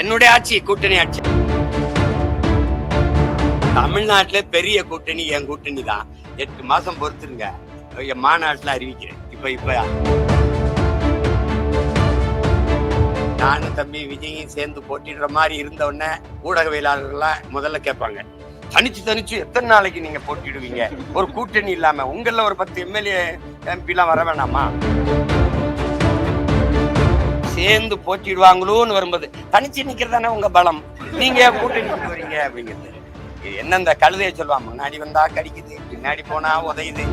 என்னுடைய ஆட்சி கூட்டணி ஆட்சி. தமிழ்நாட்டுல பெரிய கூட்டணி என் கூட்டணி தான். எட்டு மாசம் பொறுத்துருங்க. என் மாநாட்டுல அறிவிக்கிறேன். இப்ப இப்ப. நானும் தம்பி விஜயும் சேர்ந்து போட்டிடுற மாதிரி இருந்த உடனே ஊடகவியலாளர்கள்லாம் முதல்ல கேட்பாங்க. தனிச்சு தனிச்சு எத்தனை நாளைக்கு நீங்க போட்டிடுவீங்க ஒரு கூட்டணி இல்லாம. உங்கள ஒரு பத்து எம்எல்ஏ எம்பி எல்லாம் வர வேணாமா? சேர்ந்து போட்டிடுவாங்களோன்னு வரும்போது தனிச்சு நிக்கிறது உங்க பலம்? நீங்க கூட்டி கூட்டணிக்கு வரீங்க அப்படிங்கிறது. இது என்ன இந்த கழுதைய சொல்லுவாங்க முன்னாடி வந்தா கடிக்குது பின்னாடி போனா உதையுது.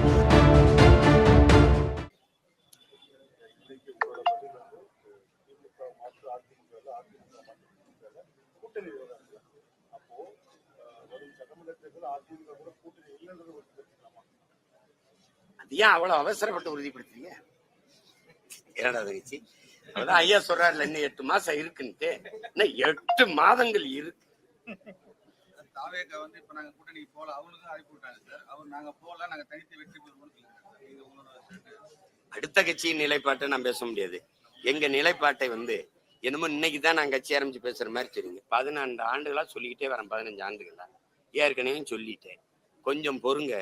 அது ஏன் அவ்வளவு அவசரப்பட்டு உறுதிப்படுத்துறீங்க? இரண்டாவது கட்சி அதான் ஐயா சொல்றாருல இன்னும் எட்டு மாசம் இருக்குன்ட்டு. இன்னும் எட்டு மாதங்கள் இருக்கு. தாவேக்கா வந்து இப்ப நாங்க கூட்டணிக்கு போல அவங்களுக்கும் அனுப்பி விட்டாங்க சார். அவர் நாங்க போல நாங்க தனித்து வெற்றி பெறுவோம்னு சொல்லியிருக்காங்க நீங்க உங்களோட அடுத்த கட்சியின் நிலைப்பாட்டை நான் பேச முடியாது. எங்க நிலைப்பாட்டை வந்து என்னமோ இன்னைக்கு தான் நான் கட்சி ஆரம்பிச்சு பேசுற மாதிரி தெரியுங்க பதினான்கு ஆண்டுகளா சொல்லிக்கிட்டே வரேன் பதினஞ்சு ஆண்டுகளா. ஏற்கனவே சொல்லிட்டேன். கொஞ்சம் பொறுங்க.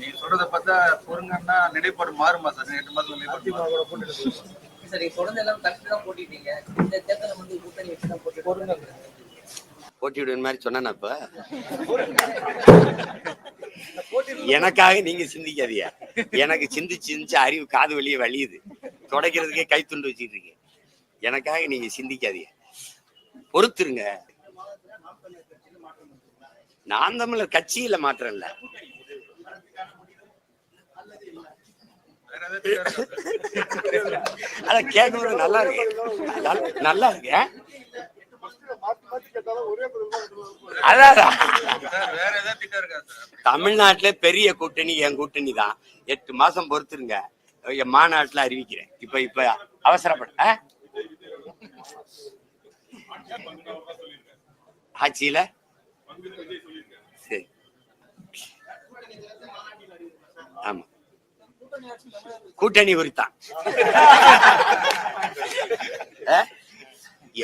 நீங்க சொல்றத பார்த்தா பொறுங்கன்னா நிலைப்பாடு மாறுமா சார்? எட்டு மாதம் சரி தொடர்ந்து எல்லாம் தான் போட்டிட்டீங்க. இந்த தேர்தலில் வந்து கூட்டணி வச்சு தான் போட்டி போட்டி விடுற மாதிரி சொன்னா இப்ப? எனக்காக நீங்க சிந்திக்காதீங்க. எனக்கு சிந்திச்சு சிந்திச்சு அறிவு காது வழியே வலியுது துடைக்கிறதுக்கே கைத்துண்டு வச்சுட்டு இருக்கேன். எனக்காக நீங்க சிந்திக்காதீங்க. பொறுத்துருங்க. நான் தமிழர் கட்சியில மாற்றம் இல்ல வேற ஏதாவது திட்டம் இருக்கா சார்? அத கேட்கும்போது நல்லா இருக்கு. நல்லா- இருக்கு. அதான் அதான். தமிழ்நாட்டுல பெரிய கூட்டணி என் கூட்டணி தான். எட்டு மாசம் பொறுத்துருங்க. என் மாநாட்டுல அறிவிக்கிறேன். இப்ப இப்ப அவசரப்பட ஆட்சியில? சரி. ஆமா. கூட்டணி குறித்தான்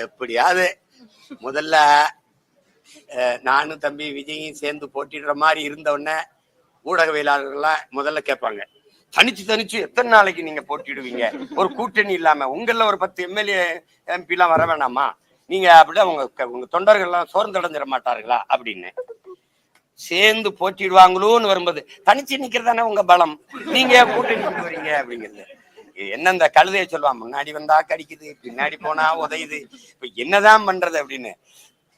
எப்படியாவது முதல்ல நானும் தம்பி விஜயும் சேர்ந்து போட்டிடுற மாதிரி இருந்த உடனே ஊடகவியலாளர்கள்லாம் முதல்ல கேட்பாங்க. தனிச்சு தனிச்சு எத்தனை நாளைக்கு நீங்க போட்டிடுவீங்க ஒரு கூட்டணி இல்லாம. உங்கள ஒரு பத்து எம்எல்ஏ எம்பி எல்லாம் வர வேணாமா? நீங்க அப்படியே உங்க உங்க தொண்டர்கள் எல்லாம் சோர்ந்தடைஞ்சிட மாட்டார்களா? அப்படின்னு. சேர்ந்து போட்டிடுவாங்களோன்னு வரும்போது தனிச்சு நிக்கிறது தானே உங்க பலம்? நீங்க ஏன் வரீங்க? அப்படிங்கிறது. என்ன இந்த கழுதைய சொல்லுவான் முன்னாடி வந்தா கடிக்குது பின்னாடி போனா உதையுது. இப்ப என்னதான் பண்றது அப்படின்னு.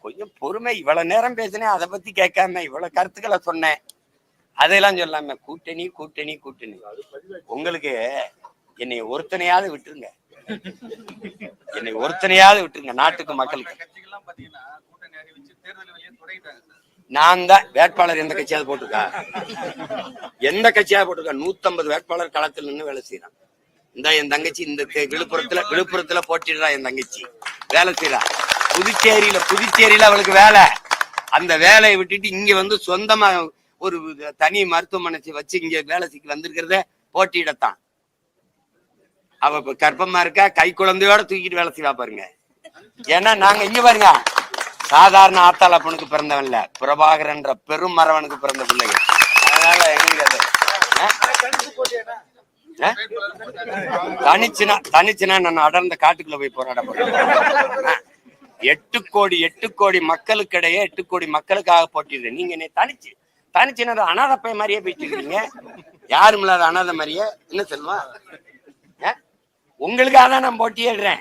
கொஞ்சம் பொறுமை இவ்வளவு நேரம் பேசினேன் அதை பத்தி கேட்காம இவ்வளவு கருத்துக்களை சொன்னேன். அதையெல்லாம் சொல்லாம கூட்டணி கூட்டணி கூட்டணி. உங்களுக்கு என்னை ஒருத்தனையாவது விட்டுருங்க. என்னை ஒருத்தனையாவது விட்டுருங்க நாட்டுக்கு மக்களுக்கு. நான் தான் வேட்பாளர் எந்த கட்சியாவது போட்டிருக்கா? எந்த கட்சியாவது போட்டிருக்கா? நூத்தம்பது வேட்பாளர் களத்தில் நின்று வேலை செய்யறான் இந்த என் தங்கச்சி இந்த விழுப்புரத்துல விழுப்புரத்துல போட்டிடுறா என் தங்கச்சி. வேலை செய்யறா புதுச்சேரியில புதுச்சேரியில அவளுக்கு வேலை. அந்த வேலையை விட்டுட்டு இங்க வந்து சொந்தமா ஒரு தனி மருத்துவமனை வச்சு இங்க வேலை செய்ய வந்திருக்கிறத போட்டியிடத்தான். அவ இப்ப கர்ப்பமா இருக்கா? கை குழந்தையோட தூக்கிட்டு வேலை செய்வா பாருங்க. ஏன்னா நாங்க இங்க பாருங்க. சாதாரண ஆத்தாளப்பனுக்கு இல்ல பிரபாகரன்ற பெரும் மரவனுக்கு பிறந்த பிள்ளைங்க அதனால எங்களுக்கு அது ஆ? தனிச்சுனா தனிச்சுனா நான் அடர்ந்த காட்டுக்குள்ள போய் போராட போறேன். எட்டு கோடி எட்டு கோடி மக்களுக்கிடையே எட்டு கோடி மக்களுக்காக போட்டிடுறேன். நீங்க என்னை தனிச்சு தனிச்சுனா அனாத பைய மாதிரியே போயிட்டு இருக்கீங்க. யாரும் இல்லாத அனாதை மாதிரியே என்ன சொல்லுவா? ஆ? உங்களுக்காக தான் நான் போட்டியிடுறேன்.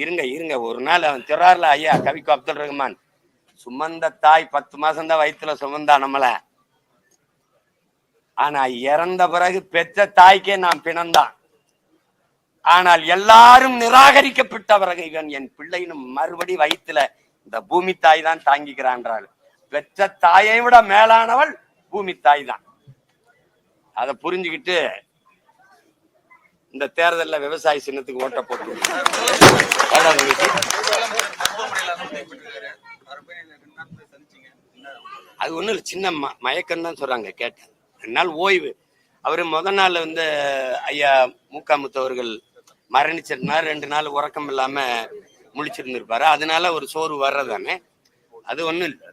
இருங்க இருங்க. ஒரு நாள் அவன் திறார்ல ஐயா கவிக்கு அப்துல் ரஹ்மான் சுமந்த தாய் பத்து மாசம் தான் வயிற்றுல சுமந்தா நம்மள. ஆனா இறந்த பிறகு பெற்ற தாய்க்கே நான் பிணந்தான். ஆனால் எல்லாரும் நிராகரிக்கப்பட்ட பிறகு இவன் என் பிள்ளைன்னு மறுபடி வயித்துல இந்த பூமி தாய் தான் தாங்கிக்கிறான்றாள். பெற்ற தாயை விட மேலானவள் பூமி தாய் தான். அதை புரிஞ்சுக்கிட்டு இந்த தேர்தலில் விவசாய சின்னத்துக்கு ஓட்ட போட்டு. அது ஒன்றும் இல்லை சின்ன ம மயக்கம் தான் சொல்கிறாங்க கேட்டேன். ரெண்டு நாள் ஓய்வு. அவர் முத நாள் வந்து ஐயா மூக்காமுத்து அவர்கள் மரணிச்சிருந்தார். ரெண்டு நாள் உறக்கம் இல்லாமல் முழிச்சிருந்திருப்பாரு. அதனால ஒரு சோறு வர்றதானே அது ஒண்ணும் இல்லை.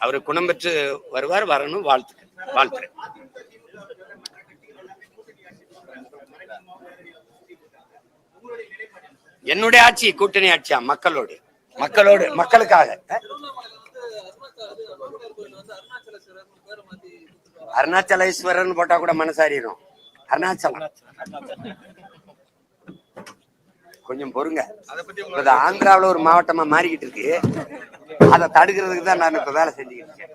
அவர் குணம் பெற்று வருவார் வரணும் வாழ்த்து வாழ்த்துறேன் என்னுடைய ஆட்சி கூட்டணி ஆட்சியா? மக்களோடு. மக்களோடு மக்களுக்காக. அஹ்? அருணாச்சலேஸ்வரன் போட்டா கூட மனசாரிடும் அருணாச்சலம். கொஞ்சம் பொறுங்க. அதை இப்ப இது ஒரு மாவட்டமா மாறிக்கிட்டு இருக்கு. அதை தடுக்கிறதுக்கு தான் நான் இப்ப வேலை செஞ்சுக்கிட்டு இருக்கேன்.